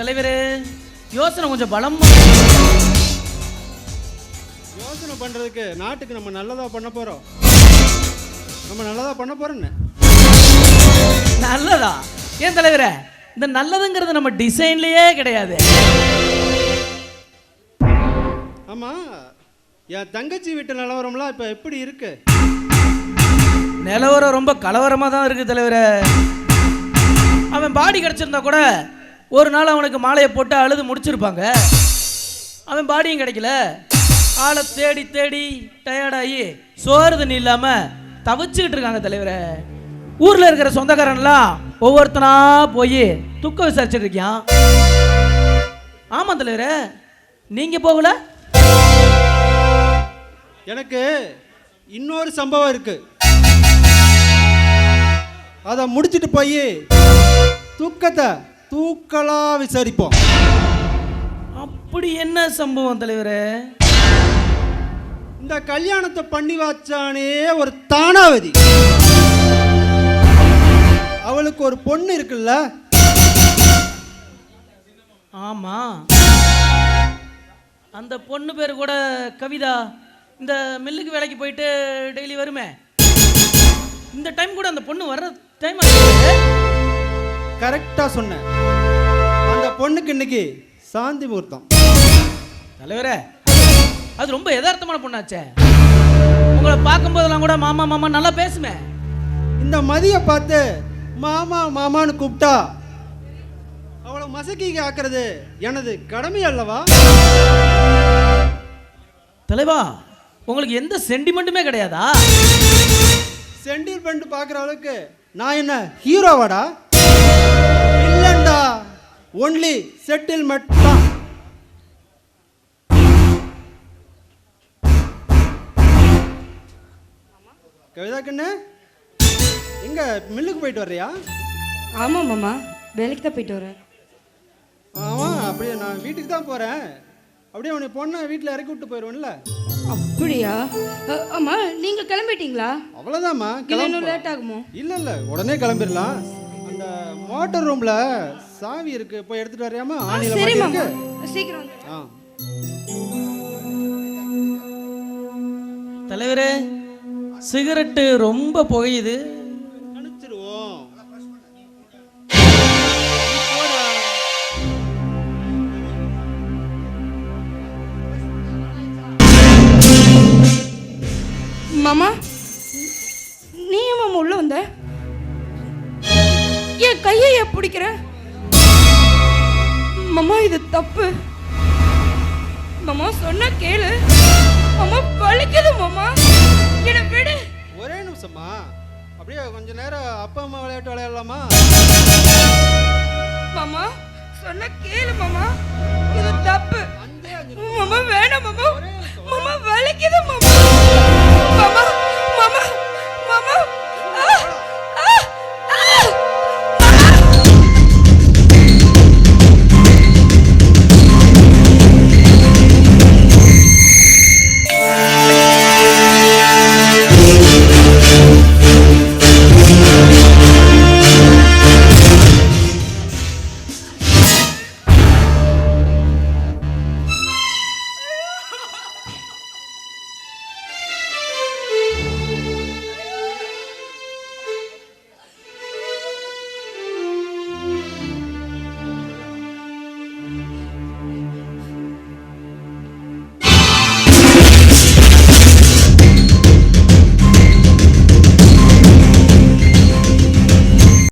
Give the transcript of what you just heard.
தலைவரே யோசனை கொஞ்சம் பலம்? யோசனை பண்றதுக்கு நாட்டுக்கு நம்ம நல்லதா பண்ண போறோம். நம்ம நல்லதா பண்ண போறோன்னு நல்லதா? ஏன் தலைவரே இந்த நல்லதுங்கிறது நம்ம டிசைன்லயே கிடையாது. ஆமா என் தங்கச்சி வீட்டு நிலவரம்லாம் இப்ப எப்படி இருக்கு? நிலவரம் ரொம்ப கலவரமா தான் இருக்கு தலைவரே. அவன் பாடி கிடைச்சிருந்தா கூட ஒரு நாள் அவனுக்கு மாலையை போட்டு அழுது முடிச்சிருப்பாங்க. அவன் பாடியும் கிடைக்கல. ஆளை தேடி தேடி டயர்டாகி சோறு தண்ணி இல்லாமல் தவிச்சுக்கிட்டு இருக்காங்க தலைவரே. ஊரில் இருக்கிற சொந்தக்காரன்லாம் ஒவ்வொருத்தனா போய் துக்கம் விசாரிச்சுட்டு இருக்கியான் ஆமாம் தலைவரே. நீங்கள் போகல? எனக்கு இன்னொரு சம்பவம் இருக்கு. அதை முடிச்சிட்டு போய் தூக்கத்தை தூக்கலா விசாரிப்போம் அப்படி என்ன சம்பவம் தலைவரே? இந்த கல்யாணத்தை பண்ணி வச்சானே ஒரு தானாவதி. அவளுக்கு ஒரு பொண்ணு இருக்குல்ல? ஆமா. அந்த பொண்ணு பேர் கூட கவிதா. இந்த மில்லுக்கு வேலைக்கு போயிட்டு டெய்லி வருமே. இந்த டைம் கூட அந்த பொண்ணு வர்ற டைம் கரெக்டா சொன்னேன். அந்த பொண்ணுக்கு இன்னைக்கு சாந்தி முகூர்த்தம். தலைவரே அது ரொம்ப யதார்த்தமான பொண்ணாச்சே. உங்களை பார்க்கும்போதெல்லாம் கூட மாமா மாமா நல்லா பேசுமே. இந்த மதியை பார்த்து மாமா மாமான்னு கூப்பிட்டா அவளை மசக்கிக்கு ஆக்குறது எனது கடமை அல்லவா? தலைவா உங்களுக்கு எந்த சென்டிமெண்ட்டுமே கிடையாதா? சென்டில் பண்ணிட்டு பார்க்குற அளவுக்கு நான் என்ன ஹீரோவாடா இல்லைண்டா. ஒன்லி செட்டில்மெண்ட் தான் கவிதா கண்ணு எங்க மில்லுக்கு போயிட்டு வர்றியா? ஆமாம் மாமா வேலைக்கு தான் போயிட்டு வரேன் ஆமாம் அப்படியே நான் வீட்டுக்கு தான் போகிறேன் அப்படியே உன்னை பொண்ணை வீட்டில் இறக்கி விட்டு போயிடுவேன்ல அப்படியா? அ, ஆமா நீங்க கிளம்பிட்டீங்களா? அவ்வளோதாம்மா இன்னும் லேட் ஆகுமோ? இல்லை இல்லை உடனே கிளம்பிடலாம். அந்த மோட்டர் ரூமில் சாவி இருக்கு. போய் எடுத்துட்டு வரையாமா ஆ, ஆணியில் சரி மாமா. சீக்கிரம் ஆ. தலைவரே சிகரெட்டு ரொம்ப புகையுது. அனுப்பிச்சிடுவோம் மாமா நீ மாமா உள்ள வந்த? என் கையை ஏன் பிடிக்கிற? மாமா இது தப்பு. மாமா சொன்னா கேளு. மாமா வலிக்குது மாமா. என்னை விடு. ஒரே நிமிஷம்மா. அப்படியே கொஞ்ச நேரம் அப்பா அம்மா விளையாட்டு விளையாடலாமா? மாமா சொன்னா கேளு மாமா. இது தப்பு.